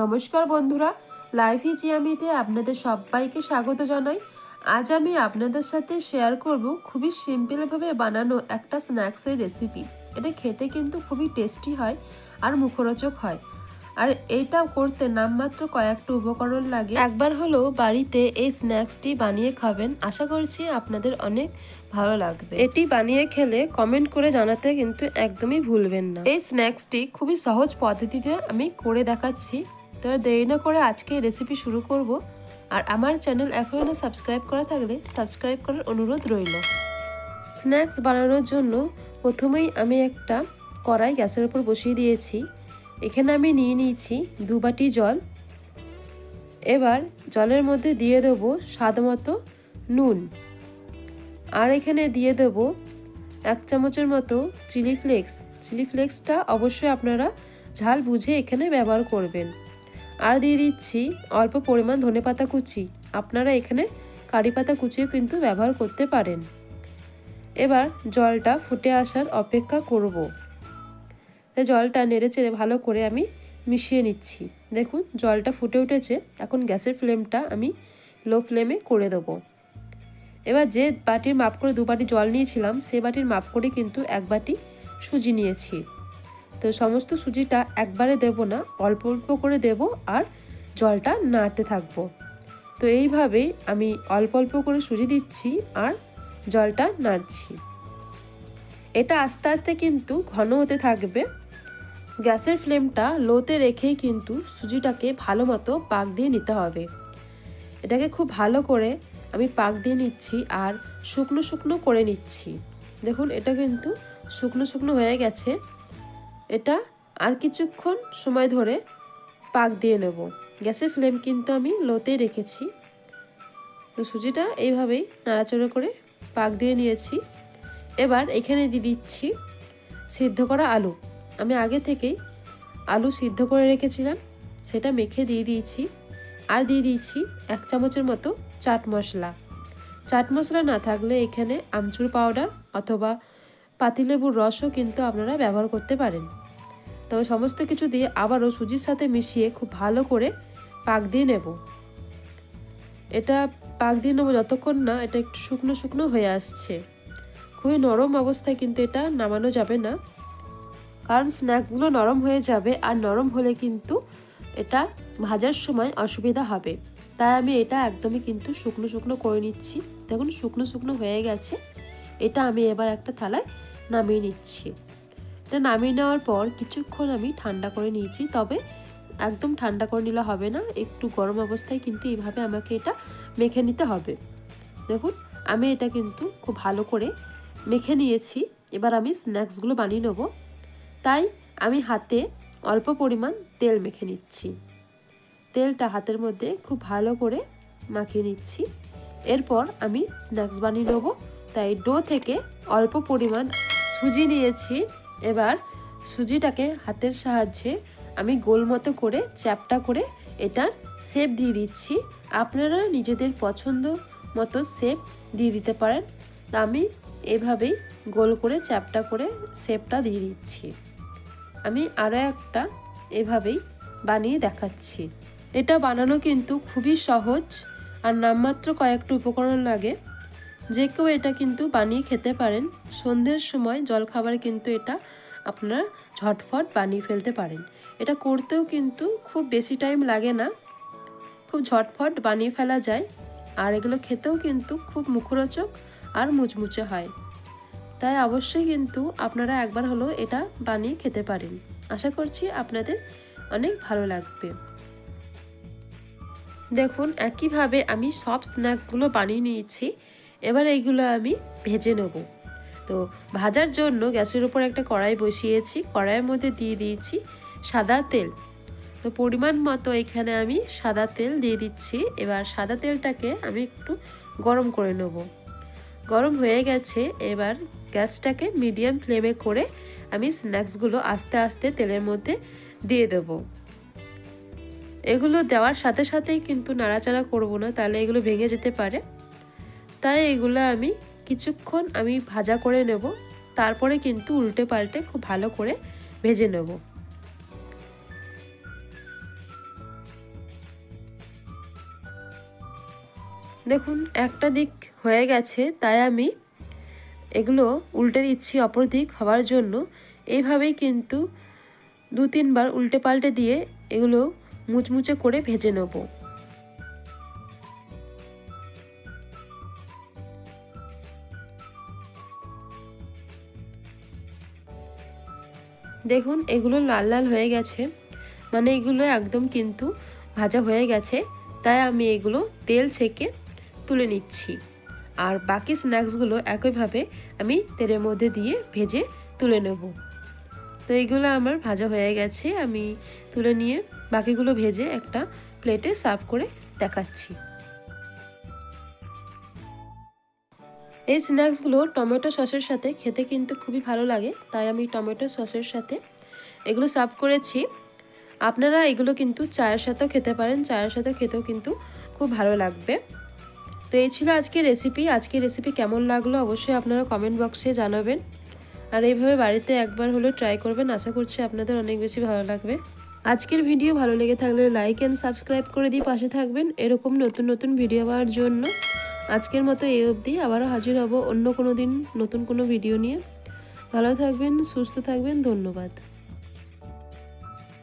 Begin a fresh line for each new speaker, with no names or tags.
নমস্কার বন্ধুরা, লাইফ জিয়ামিতে আপনাদের সবাইকে স্বাগত জানাই। আজ আমি আপনাদের সাথে শেয়ার করব খুবই সিম্পলভাবে বানানো একটা স্ন্যাক্সের রেসিপি এটা খেতে কিন্তু খুবই টেস্টি হয় আর মুখরোচক হয়। আর এইটা করতে নামমাত্র কয়েকটা উপকরণ লাগে। একবার হলেও বাড়িতে এই স্ন্যাক্সটি বানিয়ে খাবেন, আশা করছি আপনাদের অনেক ভালো লাগবে। এটি বানিয়ে খেলে কমেন্ট করে জানাতে কিন্তু একদমই ভুলবেন না। এই স্ন্যাক্সটি খুবই সহজ পদ্ধতিতে আমি করে দেখাচ্ছি। তো দেরি না করে আজকে রেসিপি শুরু করব। আর আমার চ্যানেল এখনও সাবস্ক্রাইব করা থাকলে সাবস্ক্রাইব করার অনুরোধ রইল। স্ন্যাক্স বানানোর জন্য প্রথমেই আমি একটা কড়াই গ্যাসের উপর বসিয়ে দিয়েছি। এখানে আমি নিয়ে নিয়েছি দু বাটি জল। এবার জলের মধ্যে দিয়ে দেবো স্বাদ মতো নুন। আর এখানে দিয়ে দেব এক চামচের মতো চিলি ফ্লেক্স চিলি ফ্লেক্সটা অবশ্যই আপনারা ঝাল বুঝে এখানে ব্যবহার করবেন। আর দিয়ে দিচ্ছি অল্প পরিমাণ ধনেপাতা কুচি। আপনারা এখানে কারি পাতা কুচিও কিন্তু ব্যবহার করতে পারেন। এবার জলটা ফুটে আসার অপেক্ষা করব। তাই জলটা নেড়ে চেড়ে ভালো করে আমি মিশিয়ে নিচ্ছি। দেখুন, জলটা ফুটে উঠেছে। এখন গ্যাসের ফ্লেমটা আমি লো ফ্লেমে করে দেবো। এবার যে বাটির মাপ করে দু বাটি জল নিয়েছিলাম, সে বাটির মাপ করে কিন্তু এক বাটি সুজি নিয়েছি। তো সমস্ত সুজিটা একবারে দেব না, অল্প অল্প করে দেব আর জলটা নাড়তে থাকব। তো এইভাবেই আমি অল্প অল্প করে সুজি দিচ্ছি আর জলটা নাড়ছি। এটা আস্তে আস্তে কিন্তু ঘন হতে থাকবে। গ্যাসের ফ্লেমটা লোতে রেখেই কিন্তু সুজিটাকে ভালো মতো পাক দিয়ে নিতে হবে। এটাকে খুব ভালো করে আমি পাক দিয়ে নিচ্ছি আর শুকনো শুকনো করে নিচ্ছি। দেখুন, এটা কিন্তু শুকনো শুকনো হয়ে গেছে। এটা আর কিছুক্ষণ সময় ধরে পাক দিয়ে নেব। গ্যাসের ফ্লেম কিন্তু আমি লোতেই রেখেছি। তো সুজিটা এইভাবেই নাড়াচাড়া করে পাক দিয়ে নিয়েছি। এবার এখানে দিয়ে দিচ্ছি সিদ্ধ করা আলু। আমি আগে থেকেই আলু সিদ্ধ করে রেখেছিলাম, সেটা মেখে দিয়ে দিয়েছি। আর দিয়ে দিয়েছি এক চামচের মতো চাট মশলা। চাট মশলা না থাকলে এখানে আমচুর পাউডার অথবা পাতিলেবুর রসও কিন্তু আপনারা ব্যবহার করতে পারেন। তবে সমস্ত কিছু দিয়ে আবারও সুজির সাথে মিশিয়ে খুব ভালো করে পাক দিয়ে নেব। এটা পাক দিয়ে নেব যতক্ষণ না এটা একটু শুকনো শুকনো হয়ে আসছে। খুবই নরম অবস্থায় কিন্তু এটা নামানো যাবে না। কারণ স্ন্যাক্সগুলো নরম হয়ে যাবে আর নরম হলে কিন্তু এটা ভাজার সময় অসুবিধা হবে। তাই আমি এটা একদমই কিন্তু শুকনো শুকনো করে নিচ্ছি। দেখুন শুকনো শুকনো হয়ে গেছে। এটা আমি এবার একটা থালায় নামিয়ে নিচ্ছি। নামিয়ে নেওয়ার পর কিছুক্ষণ আমি ঠান্ডা করে নিয়েছি, তবে একদম ঠান্ডা করে নিলে হবে না। একটু গরম অবস্থায় কিন্তু এইভাবে আমাকে এটা মেখে নিতে হবে। দেখুন, আমি এটা কিন্তু খুব ভালো করে মেখে নিয়েছি। এবার আমি স্ন্যাক্সগুলো বানিয়ে নেব। তাই আমি হাতে অল্প পরিমাণ তেল মেখে নিচ্ছি। তেলটা হাতের মধ্যে খুব ভালো করে মাখিয়ে নিচ্ছি। এরপর আমি স্ন্যাক্স বানিয়ে নেব। তাই ডো থেকে অল্প পরিমাণ সুজি নিয়েছি। এবার সুজিটাকে হাতের সাহায্যে আমি গোল মতো করে, চ্যাপটা করে এটা শেপ দিয়ে দিচ্ছি। আপনারা নিজেদের পছন্দ মতো শেপ দিয়ে দিতে পারেন। আমি এভাবেই গোল করে, চ্যাপটা করে শেপটা দিয়ে দিচ্ছি। আমি আরও একটা এভাবেই বানিয়ে দেখাচ্ছি। এটা বানানো কিন্তু খুবই সহজ। আর নামমাত্র কয়েকটা উপকরণ লাগে। যে কেউ এটা কিন্তু বানিয়ে খেতে পারেন। সন্ধ্যের সময় জলখাবারে কিন্তু এটা আপনারা ঝটফট বানিয়ে ফেলতে পারেন। এটা করতেও কিন্তু খুব বেশি টাইম লাগে না। খুব ঝটফট বানিয়ে ফেলা যায়। আর এগুলো খেতেও কিন্তু খুব মুখরোচক আর মুচমুচে হয়। তাই অবশ্যই কিন্তু আপনারা একবার হলেও এটা বানিয়ে খেতে পারেন। আশা করছি আপনাদের অনেক ভালো লাগবে। দেখুন, একইভাবে আমি সব স্ন্যাক্সগুলো বানিয়ে নিয়েছি। এবার এইগুলো আমি ভেজে নেব। তো ভাজার জন্য গ্যাসের উপর একটা কড়াই বসিয়েছি, কড়াইয়ের মধ্যে দিয়ে দিয়েছি সাদা তেল। তো পরিমাণ মতো এখানে আমি সাদা তেল দিয়ে দিচ্ছি। এবার সাদা তেলটাকে আমি একটু গরম করে নেব। গরম হয়ে গেছে, এবার গ্যাসটাকে মিডিয়াম ফ্লেমে করে আমি স্ন্যাক্সগুলো আস্তে আস্তে তেলের মধ্যে দিয়ে দেব। এগুলো দেওয়ার সাথে সাথেই কিন্তু নাড়াচাড়া করব না, তাহলে এগুলো ভেঙে যেতে পারে। তাই এগুলো আমি কিছুক্ষণ আমি ভাজা করে নেব। তারপরে কিন্তু উল্টে পাল্টে খুব ভালো করে ভেজে নেব। দেখুন, একটা দিক হয়ে গেছে, তাই আমি এগুলো উল্টে দিচ্ছি অপর দিক হওয়ার জন্য। এইভাবেই কিন্তু দু তিনবার উল্টে পাল্টে দিয়ে এগুলো মুচমুচে করে ভেজে নেব। দেখুন, এগুলো লাল লাল হয়ে গেছে। মানে এগুলো একদম কিন্তু ভাজা হয়ে গেছে। তাই আমি এগুলো তেল ছেঁকে তুলে নিচ্ছি। আর বাকি স্ন্যাক্সগুলো একইভাবে আমি তেলের মধ্যে দিয়ে ভেজে তুলে নেব। তো এইগুলো আমার ভাজা হয়ে গেছে। আমি তুলে নিয়ে বাকিগুলো ভেজে একটা প্লেটে সার্ভ করে দেখাচ্ছি। এই স্ন্যাক্সগুলো টমেটো সসের সাথে খেতে কিন্তু খুবই ভালো লাগে, তাই আমি টমেটো সসের সাথে এগুলো সার্ভ করেছি। আপনারা এগুলো কিন্তু চায়ের সাথেও খেতে পারেন, চায়ের সাথেও খেতেও কিন্তু খুব ভালো লাগবে। তো এই ছিল আজকের রেসিপি আজকের রেসিপি কেমন লাগল অবশ্যই আপনারা কমেন্ট বক্সে জানাবেন। আর এইভাবে বাড়িতে একবার হলে ট্রাই করবেন, আশা করছি আপনাদের অনেক বেশি ভালো লাগবে। আজকের ভিডিও ভালো লেগে থাকলে লাইক অ্যান্ড সাবস্ক্রাইব করে দিয়ে পাশে থাকবেন। এরকম নতুন নতুন ভিডিও পাওয়ার জন্য। আজকের মতো এই অবধি। আবারও হাজির হব অন্য কোনো দিন নতুন কোনো ভিডিও নিয়ে। ভালো থাকবেন, সুস্থ থাকবেন, ধন্যবাদ।